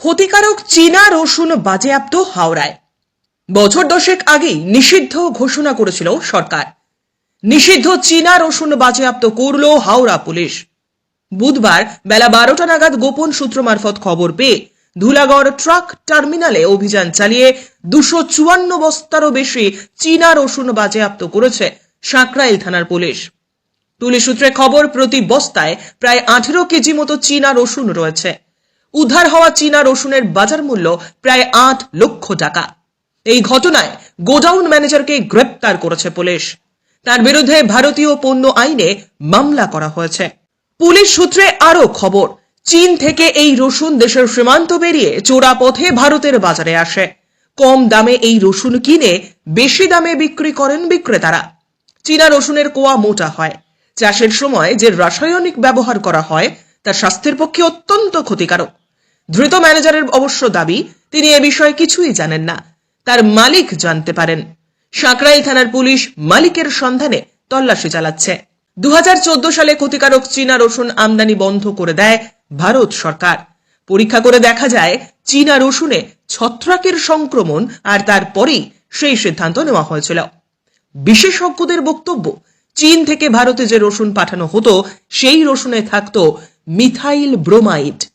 ক্ষতিকারক চীনা রসুন বাজেয়াপ্ত হাওড়ায়। বছর দশেক আগেই নিষিদ্ধ ঘোষণা করেছিল সরকার। নিষিদ্ধ চীনা রসুন বাজেয়াপ্ত করল হাওড়া পুলিশ। বুধবার বেলা বারোটা নাগাদ গোপন সূত্র মারফত খবর পেয়ে ধুলাগড় ট্রাক টার্মিনালে অভিযান চালিয়ে দুশো চুয়ান্ন বস্তারও বেশি চীনা রসুন বাজেয়াপ্ত করেছে সাঁকরাইল থানার পুলিশ। পুলিশ সূত্রে খবর, প্রতি বস্তায় প্রায় আঠেরো কেজি মতো চীনা রসুন রয়েছে। উদ্ধার হওয়া চীনা রসুনের বাজার মূল্য প্রায় আট লক্ষ টাকা। এই ঘটনায় গোডাউন ম্যানেজারকে গ্রেপ্তার করেছে পুলিশ। তার বিরুদ্ধে ভারতীয় পণ্য আইনে মামলা করা হয়েছে। পুলিশ সূত্রে আরও খবর, চীন থেকে এই রসুন দেশের সীমান্ত পেরিয়ে চোরা পথে ভারতের বাজারে আসে। কম দামে এই রসুন কিনে বেশি দামে বিক্রি করেন বিক্রেতারা। চীনা রসুনের কোয়া মোটা হয়। চাষের সময় যে রাসায়নিক ব্যবহার করা হয় তা স্বাস্থ্যের পক্ষে অত্যন্ত ক্ষতিকারক। ধৃত ম্যানেজারের অবশ্য দাবি, তিনি এ বিষয়ে কিছুই জানেন না। তার মালিক জানতে পারেন। সাঁকরাইল থানার পুলিশ মালিকের সন্ধানে তল্লাশি চালাচ্ছে। দু হাজার চোদ্দ সালে ক্ষতিকারক চীনা রসুন আমদানি বন্ধ করে দেয় ভারত সরকার। পরীক্ষা করে দেখা যায়, চীনা রসুনে ছত্রাকের সংক্রমণ আর তারপরেই সেই সিদ্ধান্ত নেওয়া হয়েছিল। বিশেষজ্ঞদের বক্তব্য, চীন থেকে ভারতে যে রসুন পাঠানো হতো, সেই রসুনে থাকতো মিথাইল ব্রোমাইড।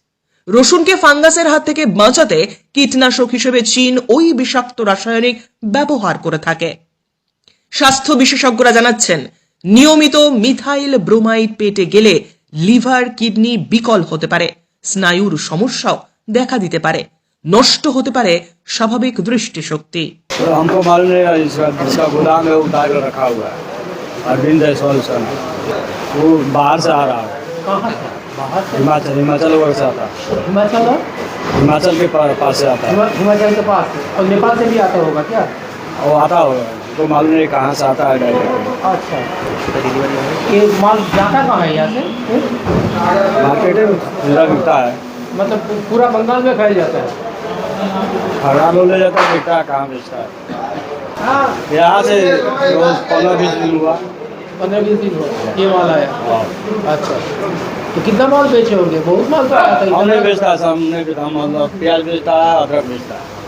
রসুনকে ফাঙ্গাসের হাত থেকে বাঁচাতে কীটনাশক হিসেবে চীন ওই বিষাক্ত রাসায়নিক ব্যবহার করে থাকে স্বাস্থ্য বিশেষজ্ঞরা জানাচ্ছেন নিয়মিত মিথাইল ব্রোমাইড পেটে গেলে লিভার কিডনি বিকল হতে পারে স্নায়ুর সমস্যাও দেখা দিতে পারে নষ্ট হতে পারে স্বাভাবিক দৃষ্টিশক্তি तो हमको मालूम नहीं है इसका जिसका गोदाम है वो उतार कर रखा हुआ है अरविंद सॉल्यूशन वो बाहर से आ रहा है कहाँ से बाहर से हिमाचल हिमाचल वगैरह से आता। हिमाचल हिमाचल के पा- पास से आता। है हिमाचल के पास और नेपाल से भी आता होगा क्या? वो आता होगा। तो मालूम नहीं कहाँ से आता है डायरेक्ट अच्छा। ये माल जाता कहाँ है यहाँ से? मार्केट में पूरा बिकता है। मतलब पूरा बंगाल में फैल जाता है? लो ले जाता है बिकता है कहाँ बेचता है। हाँ। यहाँ से रोज पंद्रह बीस दिन हुआ। पंद्रह बीस दिन हुआ। ये माल आया। अच्छा। तो कितना माल बेचे होंगे? बहुत माल तो आया था। हमने बेचता है हमने हम प्याज बेचता है अदरक बेचता है